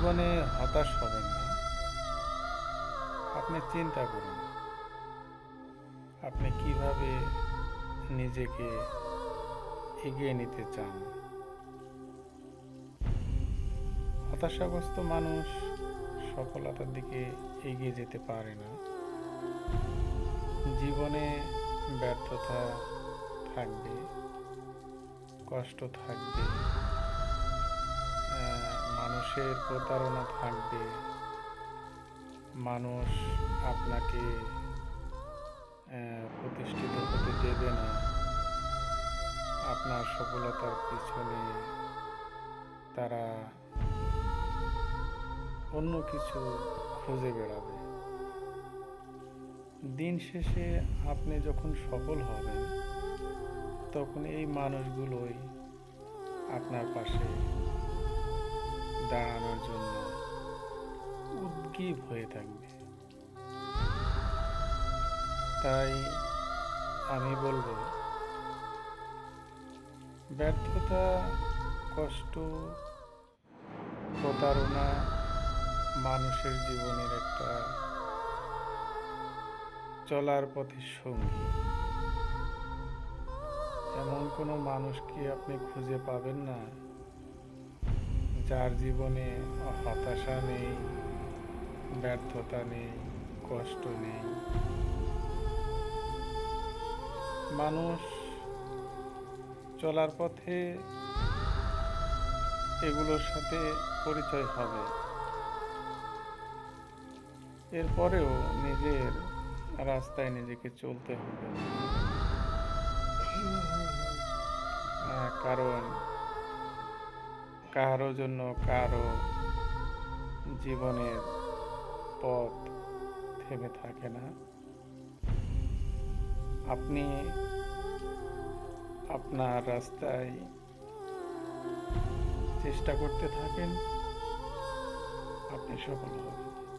জীবনে হতাশ হবেন না। আপনি চিন্তা করুন। আপনি কীভাবে নিজেকে এগিয়ে নিতে চান? হতাশাগ্রস্ত মানুষ সফলতার দিকে এগিয়ে যেতে পারে না। জীবনে ব্যর্থতা থাকবে, কষ্ট থাকবে। মানুষের প্রতারণা থাকবে। মানুষ আপনাকে প্রতিষ্ঠিত হতে দেবে না। আপনার সফলতার পিছনে তারা অন্য কিছু খুঁজে বেড়াবে। দিন শেষে আপনি যখন সফল হবেন, তখন এই মানুষগুলোই আপনার পাশে দাঁড়ানোর জন্য উদ্গীব হয়ে থাকবে। তাই আমি বলব, ব্যর্থতা, কষ্ট, প্রতারণা মানুষের জীবনের একটা চলার পথের সঙ্গী। এমন কোনো মানুষকে আপনি খুঁজে পাবেন না? যার জীবনে হতাশা নেই, ব্যর্থতা নেই, কষ্ট নেই। মানুষ চলার পথে এগুলোর সাথে পরিচয় হবে। এরপরেও নিজের রাস্তায় নিজেকে চলতে হবে। কারণ কারও জন্য কারও জীবনের পথ থেমে থাকে না। আপনি আপনার রাস্তায় চেষ্টা করতে থাকেন, আপনি সফল হবেন।